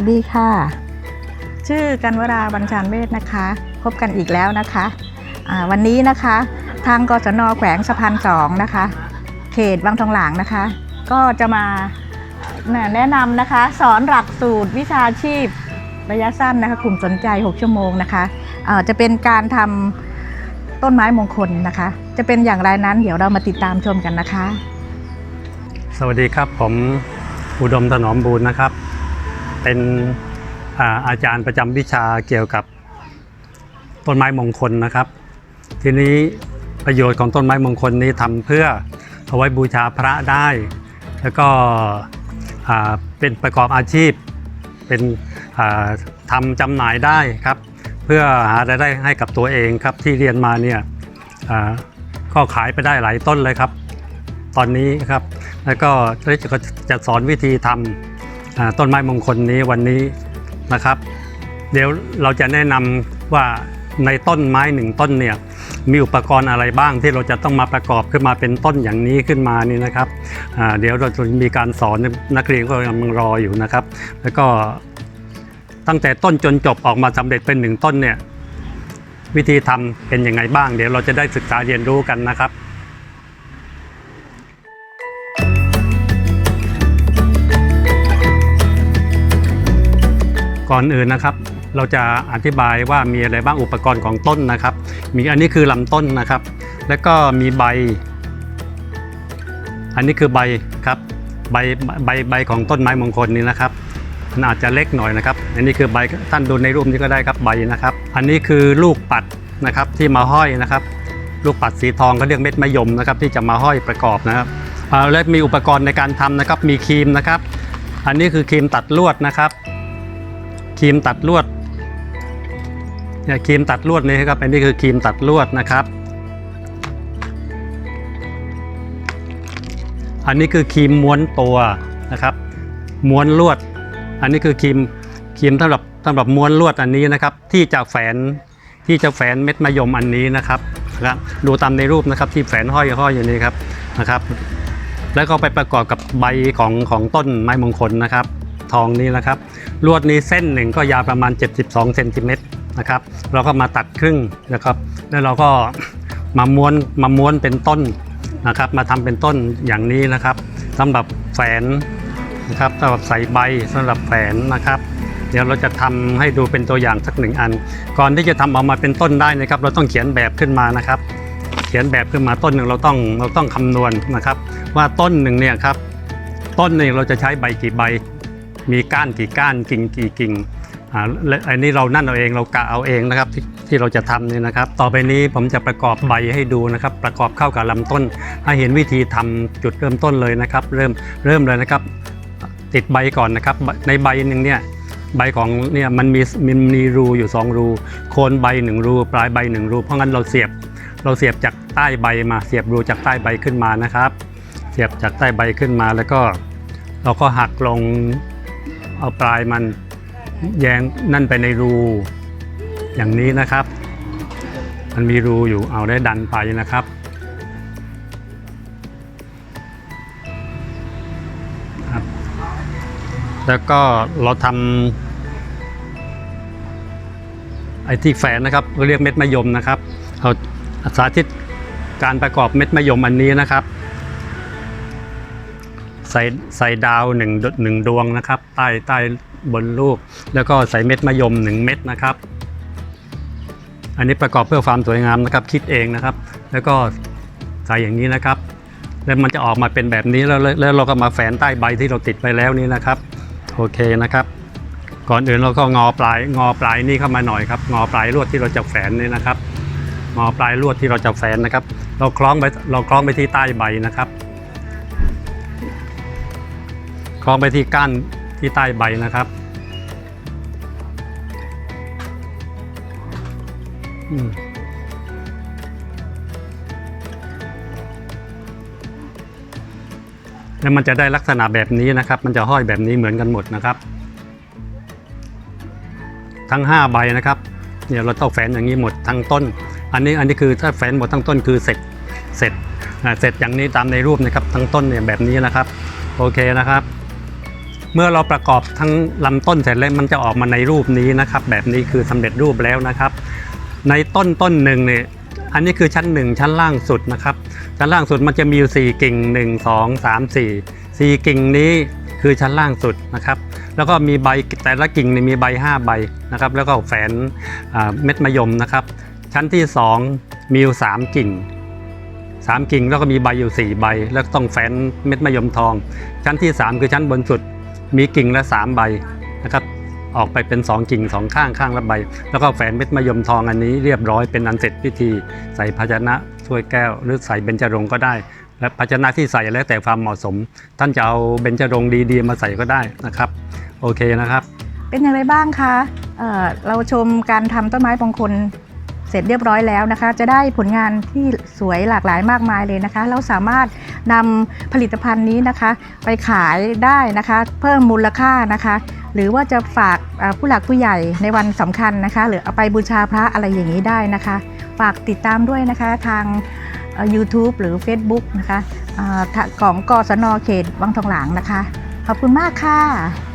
วัสดีค่ะ ชื่อกันวราบัญชานเวทนะคะ พบกันอีกแล้วนะคะอ่าวันนี้นะคะ ทางกศนแขวงสะพานสองนะคะ เขตบางทองหลางนะคะ ก็จะมาแนะนำนะคะ สอนหลักสูตรวิชาชีพระยะสั้นนะคะกลุ่มสนใจ 6 ชั่วโมงนะคะอ่าจะเป็นการทำต้นไม้มงคลนะคะ จะเป็นอย่างไรนั้นเดี๋ยวเรามาติดตามชมกันนะคะ สวัสดีครับผมอุดมถนอมบูรณ์นะครับ เป็นอาจารย์ประจำวิชาเกี่ยวกับต้นไม้มงคลนะครับ ทีนี้ประโยชน์ของต้นไม้มงคลนี้ทำเพื่อเอาไว้บูชาพระได้ แล้วก็เป็นประกอบอาชีพ เป็นทำจำหน่ายได้ครับ เพื่อหารายได้ให้กับตัวเองครับที่เรียนมาเนี่ยก็ขายไปได้หลายต้นเลยครับ ตอนนี้ครับ แล้วก็จะจะสอนวิธีทำ ต้นไม้มงคลนี้วันนี้นะครับ เดี๋ยวเราจะแนะนำว่าในต้นไม้หนึ่งต้นเนี่ยมีอุปกรณ์อะไรบ้างที่เราจะต้องมาประกอบขึ้นมาเป็นต้นอย่างนี้ขึ้นมานี่นะครับเดี๋ยวเราจะมีการสอนนักเรียนก็กำลังรออยู่นะครับ แล้วก็ตั้งแต่ต้นจนจบออกมาสำเร็จเป็นหนึ่งต้นเนี่ยวิธีทำเป็นยังไงบ้าง เดี๋ยวเราจะได้ศึกษาเรียนรู้กันนะครับ ก่อนอื่นนะครับ เราจะอธิบายว่ามีอะไรบ้างอุปกรณ์ของต้นนะครับ มีอันนี้คือลำต้นนะครับ แล้วก็มีใบ อันนี้คือใบครับใบใบใบของต้นไม้มงคลนี้นะครับมันอาจจะเล็กหน่อยนะครับ อันนี้คือใบท่านดูในรูปนี้ก็ได้ครับใบนะครับ อันนี้คือลูกปัดนะครับที่มาห้อยนะครับ ลูกปัดสีทองเขาเรียกเม็ดมะยมนะครับ ที่จะมาห้อยประกอบนะครับและมีอุปกรณ์ในการทำนะครับ มีครีมนะครับ อันนี้คือครีมตัดลวดนะครับ ครีมตัดลวดเนี่ยครีมตัดลวดนี่ครับอันนี้คือครีมตัดลวดนะครับ อันนี้คือครีมม้วนตัวนะครับ ม้วนลวด อันนี้คือครีมครีมสำหรับสำหรับม้วนลวดอันนี้นะครับ ที่จะแฝนที่จะแฝนเม็ดมะยมอันนี้นะครับนะครับดูตามในรูปนะครับที่แฝนห้อยห้อยอยู่นี่ครับนะครับ แล้วก็ไปประกอบกับใบของของต้นไม้มงคลนะครับ ทองนี้นะครับ ลวดนี้เส้นหนึ่งก็ยาวประมาณ 72เซนติเมตรนะครับ เราก็มาตัดครึ่งนะครับ แล้วเราก็มาม้วนมาม้วนเป็นต้นนะครับ มาทำเป็นต้นอย่างนี้นะครับสำหรับแฝนนะครับสำหรับใส่ใบสำหรับแฝนนะครับเดี๋ยวเราจะทำให้ดูเป็นตัวอย่างสักหนึ่งอัน ก่อนที่จะทำออกมาเป็นต้นได้นะครับ เราต้องเขียนแบบขึ้นมานะครับ เขียนแบบขึ้นมาต้นหนึ่งเราต้องเราต้องคำนวณนะครับ ว่าต้นหนึ่งเนี่ยครับต้นหนึ่งเราจะใช้ใบกี่ใบ มีก้านกี่ก้านกิ่งกี่กิ่งอ่าและอันนี้เรานั่นเอาเองเรากะเอาเองนะครับที่ที่เราจะทำเนี่ยนะครับ ต่อไปนี้ผมจะประกอบใบให้ดูนะครับ ประกอบเข้ากับลำต้น ให้เห็นวิธีทำจุดเริ่มต้นเลยนะครับ เริ่มเริ่มเลยนะครับ ติดใบก่อนนะครับ ในใบหนึ่งเนี่ยใบของเนี่ยมันมีมันมีรูอยู่สองรูโคนใบหนึ่งรู ปลายใบหนึ่งรู เพราะงั้นเราเสียบเราเสียบจากใต้ใบมาเสียบรูจากใต้ใบขึ้นมานะครับ เสียบจากใต้ใบขึ้นมาแล้วก็ เราก็หักลง เอาปลายมันแยงนั่นไปในรู อย่างนี้นะครับ มันมีรูอยู่เอาได้ดันไปนะครับครับแล้วก็เราทำไอ้ที่แฝนนะครับเรียกเม็ดมะยมนะครับ เอาสาธิตการประกอบเม็ดมะยมอันนี้นะครับ ใส่ใส่ดาวหนึ่งหนึ่งดวงนะครับ ใต้ใต้บนลูกแล้วก็ใส่เม็ดมะยมหนึ่งเม็ดนะครับ อันนี้ประกอบเพื่อความสวยงามนะครับ คิดเองนะครับ แล้วก็ใส่อย่างนี้นะครับ แล้วมันจะออกมาเป็นแบบนี้แล้วแล้วแล้วเราก็มาแฝนใต้ใบที่เราติดไปแล้วนี้นะครับ โอเคนะครับ ก่อนอื่นเราก็งอปลายงอปลายนี่เข้ามาหน่อยครับงอปลายลวดที่เราจะแฝนนี่นะครับงอปลายลวดที่เราจะแฝนนะครับ เราคล้องไปเราคล้องไปที่ใต้ใบนะครับ ล้องไปที่ก้านที่ใต้ใบนะครับแล้วมันจะได้ลักษณะแบบนี้นะครับ มันจะห้อยแบบนี้เหมือนกันหมดนะครับ ทั้ง 5 ใบนะครับเนี่ยเราต้องแฝนอย่างนี้หมดทั้งต้น อันนี้อันนี้คือถ้าแฝนหมดทั้งต้นคือเสร็จเสร็จเสร็จอย่างนี้ตามในรูปนะครับทั้งต้นเนี่ยแบบนี้นะครับ โอเคนะครับ เมื่อเราประกอบทั้งลำต้นเสร็จแล้วมันจะออกมาในรูปนี้นะครับ แบบนี้คือสำเร็จรูปแล้วนะครับ ในต้นต้นหนึ่งเนี่ยอันนี้คือชั้นหนึ่งชั้นล่างสุดนะครับ ชั้นล่างสุดมันจะมีอยู่สี่กิ่งหนึ่งสองสามสี่สี่กิ่งนี้คือชั้นล่างสุดนะครับ แล้วก็มีใบแต่ละกิ่งมีใบ 5 ใบนะครับ แล้วก็แฝนเม็ดมะยมนะครับ ชั้นที่ 2 มีอยู่3กิ่ง 3 กิ่งแล้วก็มีใบอยู่ 4 ใบ แล้วต้องแฝนเม็ดมะยมทอง ชั้นที่ 3 คือชั้นบนสุด มีกิ่งละ 3 ใบนะครับออกไปเป็น 2 กิ่ง 2 ข้างข้างละใบ แล้วก็แฝนเม็ดมะยมทองอันนี้เรียบร้อยเป็นอันเสร็จพิธี ใส่ภาชนะถ้วยแก้ว หรือใส่เบญจรงก็ได้ และภาชนะที่ใส่แล้วแต่ความเหมาะสม ท่านจะเอาเบญจรงดีๆ มาใส่ก็ได้นะครับ โอเคนะครับ เป็นอย่างไรบ้างคะเเราชมการทำต้นไม้มงคล เสร็จเรียบร้อยแล้วนะคะ จะได้ผลงานที่สวยหลากหลายมากมายเลยนะคะ เราสามารถนำผลิตภัณฑ์นี้นะคะ ไปขายได้นะคะ เพิ่มมูลค่านะคะ หรือว่าจะฝากผู้หลักผู้ใหญ่ในวันสำคัญนะคะ หรือเอาไปบูชาพระอะไรอย่างนี้ได้นะคะ ฝากติดตามด้วยนะคะทาง YouTube หรือ Facebook นะคะของกศนเขตวังทองหลางนะคะ ขอบคุณมากค่ะ